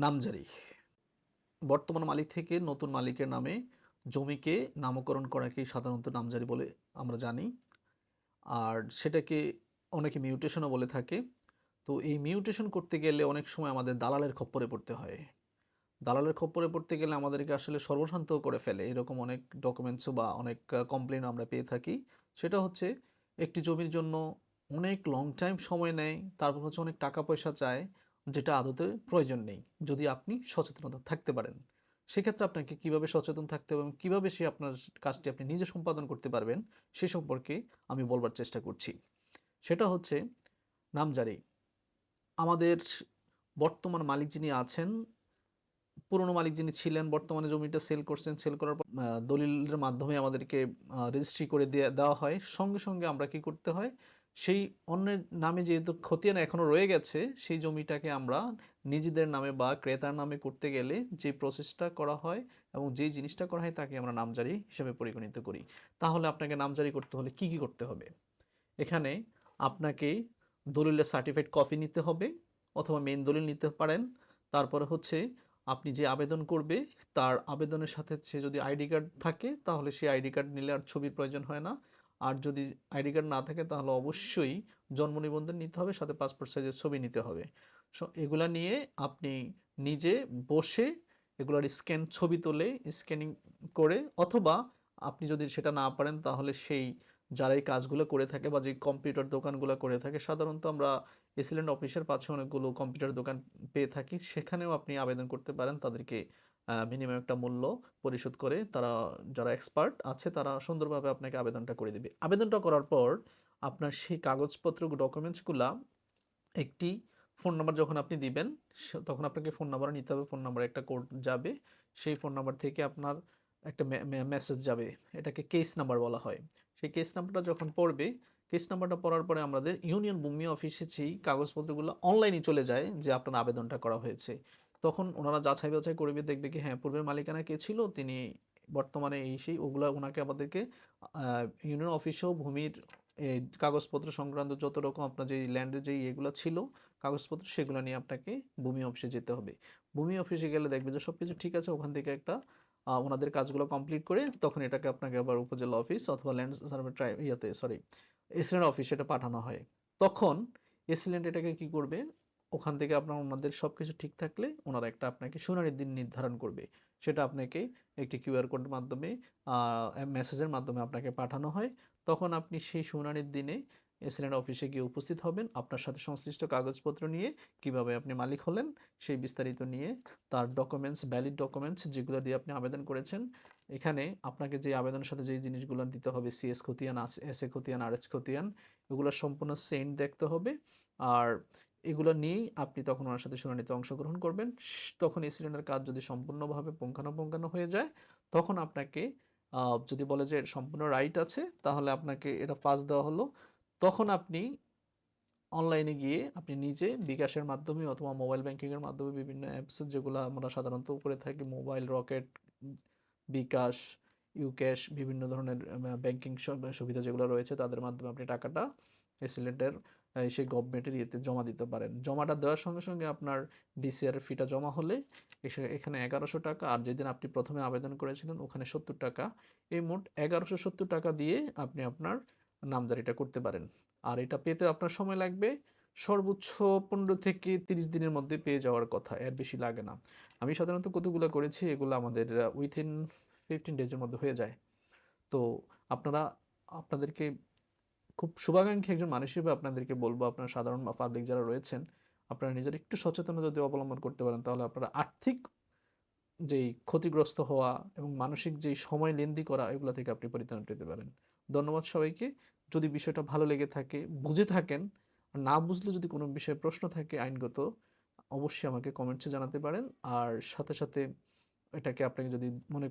নামজারি। বর্তমান মালিক থেকে নতুন মালিকের নামে জমিকে নামকরণ করাকেই সাধারণত নামজারি বলে আমরা জানি। আর সেটাকে অনেকে মিউটেশনও বলে থাকে। তো এই মিউটেশন করতে গেলে অনেক সময় আমাদের দালালের খপ্পরে পড়তে হয়। দালালের খপ্পরে পড়তে গেলে আমাদেরকে আসলে সর্বশান্ত করে ফেলে। এরকম অনেক ডকুমেন্টসও বা অনেক কমপ্লেন আমরা পেয়ে থাকি। সেটা হচ্ছে একটি জমির জন্য অনেক লং টাইম সময় নেয়, তারপর হচ্ছে অনেক টাকা পয়সা চায় যেটা আদতে প্রয়োজন নেই, যদি আপনি সচেতনতা থাকতে পারেন। সেক্ষেত্রে আপনাকে কীভাবে সচেতন থাকতে হবে এবং কীভাবে সে আপনার কাজটি আপনি নিজে সম্পাদন করতে পারবেন, সে সম্পর্কে আমি বলবার চেষ্টা করছি। সেটা হচ্ছে নামজারি। আমাদের বর্তমান মালিক যিনি আছেন, পুরনো মালিক যিনি ছিলেন, বর্তমানে জমিটা সেল করছেন সেল করার পর দলিলের মাধ্যমে আমাদেরকে রেজিস্ট্রি করে দেওয়া হয়। সঙ্গে সঙ্গে আমরা কি করতে হয় সেই অন্যের নামে যেহেতু খতিয়ান এখনও রয়ে গেছে, সেই জমিটাকে আমরা নিজেদের নামে বা ক্রেতার নামে করতে গেলে যে প্রসেসটা করা হয় এবং যে জিনিসটা করা হয় তাকে আমরা নামজারি হিসেবে পরিগণিত করি। তাহলে আপনাকে নামজারি করতে হলে কি কি করতে হবে? এখানে আপনাকে দলিলের সার্টিফাইড কপি নিতে হবে অথবা মেন দলিল নিতে পারেন। তারপরে হচ্ছে আপনি যে আবেদন করবে তার আবেদনের সাথে সে যদি আইডি কার্ড থাকে তাহলে সেই আইডি কার্ড নিলে আর ছবির প্রয়োজন হয় না। আর যদি আইডি কার্ড না থাকে, তাহলে অবশ্যই জন্ম নিবন্ধন নিতে হবে, সাথে পাসপোর্ট সাইজের ছবি নিতে হবে। সো এগুলা নিয়ে আপনি নিজে বসে এগুলার স্ক্যান ছবি তোলে, স্ক্যানিং করে, অথবা আপনি যদি সেটা না পারেন, তাহলে সেই যারা এই কাজগুলো করে থাকে বা যে কম্পিউটার দোকানগুলো করে থাকে, সাধারণত আমরা এসিলেন্ট অফিসের পাশে অনেকগুলো কম্পিউটার দোকান পেয়ে থাকি, সেখানেও আপনি আবেদন করতে পারেন, তাদেরকে মিনিমাম একটা মূল্য পরিশোধ করে তারা যারা এক্সপার্ট আছে তারা সুন্দরভাবে আপনাকে আবেদনটা করে দেবে। আবেদনটা করার পর আপনার সেই কাগজপত্র ডকুমেন্টসগুলা একটি ফোন নাম্বার যখন আপনি দিবেন তখন আপনাকে ফোন নাম্বার নিতে হবে ফোন নাম্বারে একটা কোড যাবে, সেই ফোন নাম্বার থেকে আপনার একটা মেসেজ যাবে, এটাকে কেস নাম্বার বলা হয়। সেই কেস নাম্বারটা যখন পড়বে কেস নাম্বারটা পড়ার পরে আমাদের ইউনিয়ন ভূমি অফিসে সেই কাগজপত্রগুলো অনলাইনে চলে যায় যে আপনার আবেদনটা করা হয়েছে। তখন ওনারা যাচাই বাছাই করবে দেখবে কি হ্যাঁ পূর্বের মালিকানা কে ছিল, তিনি বর্তমানে এই সেই, ওগুলো ওনাকে আমাদেরকে ইউনিয়ন অফিসেও ভূমির কাগজপত্র সংক্রান্ত যত রকম আপনার যে ল্যান্ডের যে ইয়েগুলো ছিল, কাগজপত্র সেগুলো নিয়ে আপনাকে ভূমি অফিসে যেতে হবে। ভূমি অফিসে গেলে দেখবে যে সব কিছু ঠিক আছে, ওখান থেকে একটা ওনাদের কাজগুলো কমপ্লিট করে তখন এটাকে আপনাকে আবার উপজেলা অফিস অথবা ল্যান্ড সার্ভে ট্রাই ইয়াতে সরি এসিলেন্ট অফিস এটা পাঠানো হয়। তখন এসিলেন্ট এটাকে কি করবে ওখান থেকে আপনার ওনাদের সব কিছু ঠিক থাকলে ওনারা একটা আপনাকে শুনানির দিন নির্ধারণ করবে। সেটা আপনাকে একটি কিউআর কোডের মাধ্যমে মেসেজের মাধ্যমে আপনাকে পাঠানো হয়। তখন আপনি সেই শুনানির দিনে এসিলেন্ট অফিসে গিয়ে উপস্থিত হবেন। আপনার সাথে সংশ্লিষ্ট কাগজপত্র নিয়ে কীভাবে আপনি মালিক হলেন সেই বিস্তারিত নিয়ে তার ডকুমেন্টস ভ্যালিড ডকুমেন্টস যেগুলো দিয়ে আপনি আবেদন করেছেন। এখানে আপনাকে যে আবেদনের সাথে যেই জিনিসগুলো দিতে হবে সিএস খতিয়ান এস এ খতিয়ান আর এস খতিয়ান, এগুলো সম্পূর্ণ সেন্ট দেখতে হবে। আর এগুলো নিয়েই আপনি তখন ওনার সাথে শুনানিতে অংশগ্রহণ করবেন। তখন এই সিলিন্ডার কাজ যদি সম্পূর্ণভাবে পুঙ্খানুপুঙ্খানু হয়ে যায়, তখন আপনাকে যদি বলে যে সম্পূর্ণ রাইট আছে, তাহলে আপনাকে এটা পাস দেওয়া হলো। তখন আপনি অনলাইনে গিয়ে আপনি নিজে বিকাশের মাধ্যমে অথবা মোবাইল ব্যাংকিংয়ের মাধ্যমে বিভিন্ন অ্যাপস যেগুলো আমরা সাধারণত করে থাকি মোবাইল রকেট বিকাশ ইউক্যাশ বিভিন্ন ধরনের ব্যাংকিং সুবিধা যেগুলো রয়েছে, তাদের মাধ্যমে আপনি টাকাটা এসিলেন্টের সেই গভর্নমেন্টের ইয়েতে জমা দিতে পারেন। জমাটা দেওয়ার সঙ্গে সঙ্গে আপনার ডিসিআর ফিটা জমা হলে এখানে এগারোশো টাকা আর যেদিন আপনি প্রথমে আবেদন করেছিলেন ওখানে সত্তর টাকা। এই মোট এগারোশো সত্তর টাকা দিয়ে আপনি আপনার নামজারিটা করতে পারেন। আর এটা পেতে আপনার সময় লাগবে সর্বোচ্চ পনেরো থেকে তিরিশ দিনের মধ্যে পেয়ে যাওয়ার কথা, এর বেশি লাগে না। আমি সাধারণত কতগুলো করেছি, এগুলো আমাদের উইথিন ফিফটিন ডেজের মধ্যে হয়ে যায়। তো আপনারা, আপনাদেরকে খুব শুভাকাঙ্ক্ষী একজন মানুষ হিসেবে আপনাদেরকে বলব, আপনারা সাধারণ বা পাবলিক যারা রয়েছেন, আপনারা নিজের একটু সচেতনতা যদি অবলম্বন করতে পারেন, তাহলে আপনারা আর্থিক যেই ক্ষতিগ্রস্ত হওয়া এবং মানসিক যেই সময় লেন্দি করা, এগুলো থেকে আপনি পরিত্রাণ পেতে পারেন। ধন্যবাদ সবাইকে। যদি বিষয়টা ভালো লেগে থাকে, বুঝে থাকেন না বুঝলে যদি কোনো বিষয়ে প্রশ্ন থাকে আইনগত, অবশ্যই আমাকে কমেন্টসে জানাতে পারেন। আর সাথে সাথে এটাকে আপনাকে যদি মনে